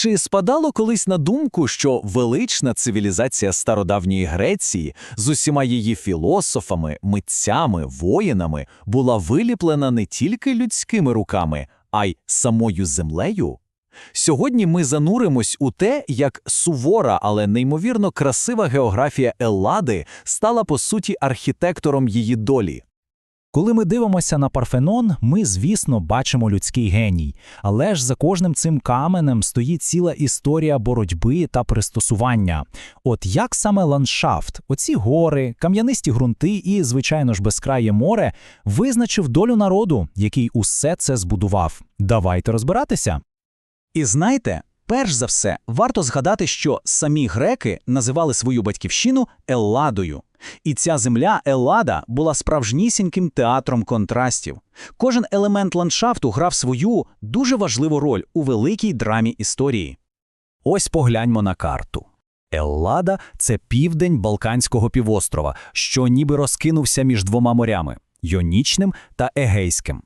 Чи спадало колись на думку, що велична цивілізація стародавньої Греції з усіма її філософами, митцями, воїнами була виліплена не тільки людськими руками, а й самою землею? Сьогодні ми зануримось у те, як сувора, але неймовірно красива географія Еллади стала по суті архітектором її долі. Коли ми дивимося на Парфенон, ми, звісно, бачимо людський геній, але ж за кожним цим каменем стоїть ціла історія боротьби та пристосування. От як саме ландшафт, оці гори, кам'янисті ґрунти і, звичайно ж, безкрає море визначив долю народу, який усе це збудував. Давайте розбиратися. І знаєте, перш за все, варто згадати, що самі греки називали свою батьківщину Елладою. І ця земля Еллада була справжнісіньким театром контрастів. Кожен елемент ландшафту грав свою дуже важливу роль у великій драмі історії. Ось погляньмо на карту. Еллада – це південь Балканського півострова, що ніби розкинувся між двома морями – Йонічним та Егейським.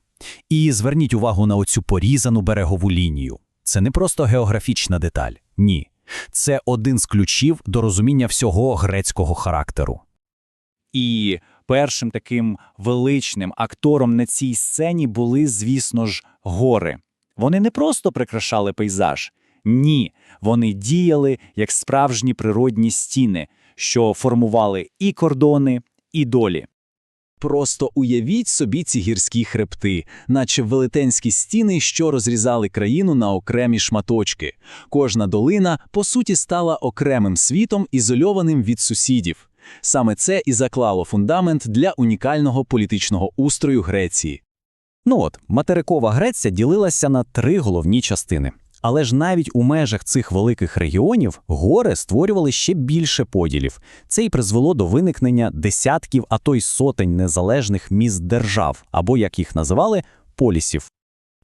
І зверніть увагу на оцю порізану берегову лінію. Це не просто географічна деталь. Ні. Це один з ключів до розуміння всього грецького характеру. І першим таким величним актором на цій сцені були, звісно ж, гори. Вони не просто прикрашали пейзаж. Ні, вони діяли як справжні природні стіни, що формували і кордони, і долі. Просто уявіть собі ці гірські хребти, наче велетенські стіни, що розрізали країну на окремі шматочки. Кожна долина, по суті, стала окремим світом, ізольованим від сусідів. Саме це і заклало фундамент для унікального політичного устрою Греції. Ну от, материкова Греція ділилася на три головні частини. Але ж навіть у межах цих великих регіонів гори створювали ще більше поділів. Це й призвело до виникнення десятків, а то й сотень незалежних міст держав, або як їх називали, полісів.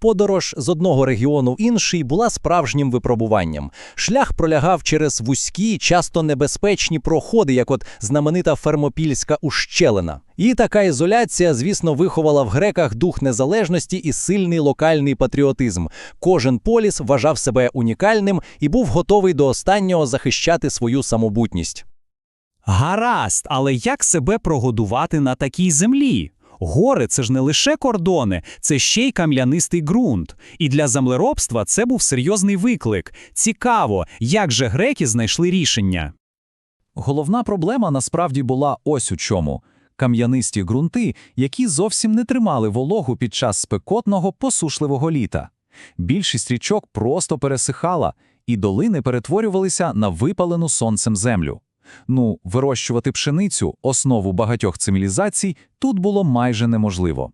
Подорож з одного регіону в інший була справжнім випробуванням. Шлях пролягав через вузькі, часто небезпечні проходи, як от знаменита Фермопільська ущелина. І така ізоляція, звісно, виховала в греках дух незалежності і сильний локальний патріотизм. Кожен поліс вважав себе унікальним і був готовий до останнього захищати свою самобутність. Гаразд, але як себе прогодувати на такій землі? Гори це ж не лише кордони, це ще й кам'янистий ґрунт. І для землеробства це був серйозний виклик. Цікаво, як же греки знайшли рішення. Головна проблема насправді була ось у чому – кам'янисті ґрунти, які зовсім не тримали вологу під час спекотного посушливого літа. Більшість річок просто пересихала, і долини перетворювалися на випалену сонцем землю. Ну, вирощувати пшеницю, основу багатьох цивілізацій, тут було майже неможливо.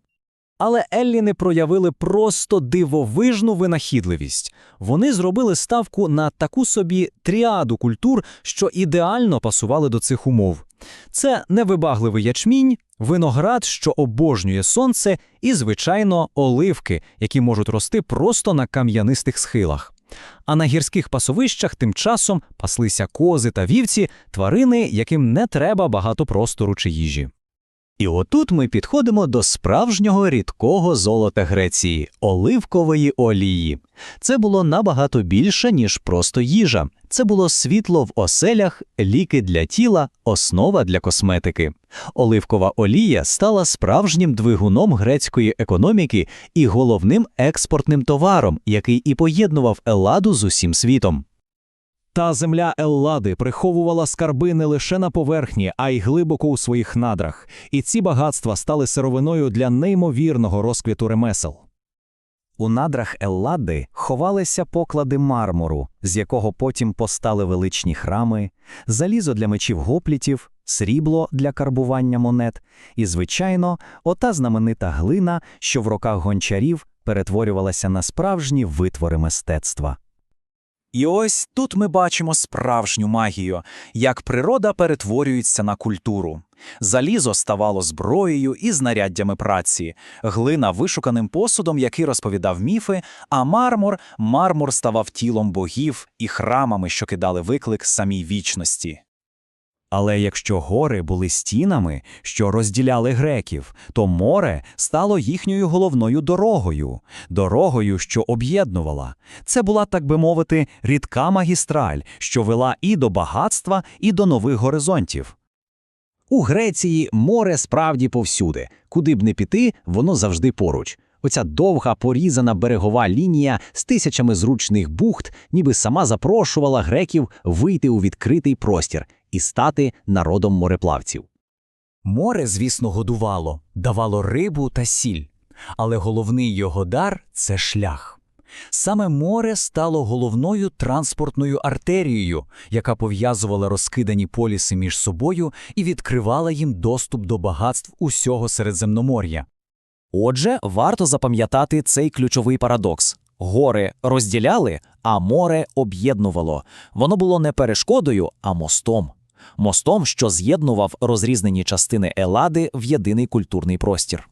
Але Елліни проявили просто дивовижну винахідливість. Вони зробили ставку на таку собі тріаду культур, що ідеально пасували до цих умов. Це невибагливий ячмінь, виноград, що обожнює сонце, і, звичайно, оливки, які можуть рости просто на кам'янистих схилах. А на гірських пасовищах тим часом паслися кози та вівці, тварини, яким не треба багато простору чи їжі. І отут ми підходимо до справжнього рідкого золота Греції – оливкової олії. Це було набагато більше, ніж просто їжа. Це було світло в оселях, ліки для тіла, основа для косметики. Оливкова олія стала справжнім двигуном грецької економіки і головним експортним товаром, який і поєднував Елладу з усім світом. Та земля Еллади приховувала скарби не лише на поверхні, а й глибоко у своїх надрах. І ці багатства стали сировиною для неймовірного розквіту ремесел. У надрах Еллади ховалися поклади мармуру, з якого потім постали величні храми, залізо для мечів гоплітів, срібло для карбування монет, і, звичайно, ота знаменита глина, що в руках гончарів перетворювалася на справжні витвори мистецтва. І ось тут ми бачимо справжню магію, як природа перетворюється на культуру. Залізо ставало зброєю і знаряддями праці, глина вишуканим посудом, який розповідав міфи, а мармур мармур ставав тілом богів і храмами, що кидали виклик самій вічності. Але якщо гори були стінами, що розділяли греків, то море стало їхньою головною дорогою, дорогою, що об'єднувала. Це була, так би мовити, рідка магістраль, що вела і до багатства, і до нових горизонтів. У Греції море справді повсюди. Куди б не піти, воно завжди поруч. Оця довга порізана берегова лінія з тисячами зручних бухт ніби сама запрошувала греків вийти у відкритий простір і стати народом мореплавців. Море, звісно, годувало, давало рибу та сіль, але головний його дар це шлях. Саме море стало головною транспортною артерією, яка пов'язувала розкидані поліси між собою і відкривала їм доступ до багатств усього Середземномор'я. Отже, варто запам'ятати цей ключовий парадокс. Гори розділяли, а море об'єднувало. Воно було не перешкодою, а мостом. Мостом, що з'єднував розрізнені частини Елади в єдиний культурний простір.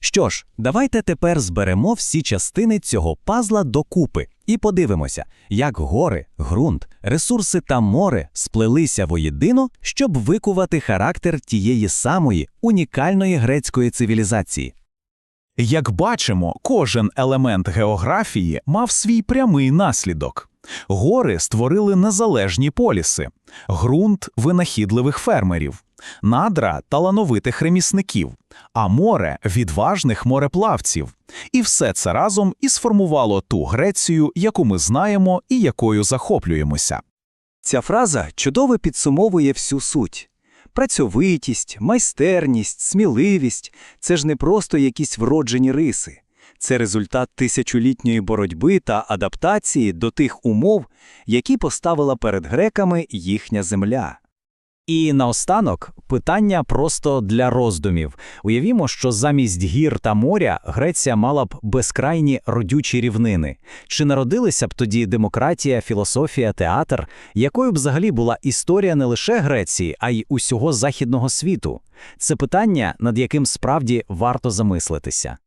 Що ж, давайте тепер зберемо всі частини цього пазла докупи і подивимося, як гори, ґрунт, ресурси та море сплелися воєдино, щоб викувати характер тієї самої унікальної грецької цивілізації. Як бачимо, кожен елемент географії мав свій прямий наслідок. Гори створили незалежні поліси, ґрунт винахідливих фермерів, надра талановитих ремісників, а море відважних мореплавців. І все це разом і сформувало ту Грецію, яку ми знаємо і якою захоплюємося. Ця фраза чудово підсумовує всю суть. Працьовитість, майстерність, сміливість це ж не просто якісь вроджені риси. Це результат тисячолітньої боротьби та адаптації до тих умов, які поставила перед греками їхня земля. І наостанок питання просто для роздумів. Уявімо, що замість гір та моря Греція мала б безкрайні родючі рівнини. Чи народилися б тоді демократія, філософія, театр? Якою б взагалі була історія не лише Греції, а й усього західного світу? Це питання, над яким справді варто замислитися.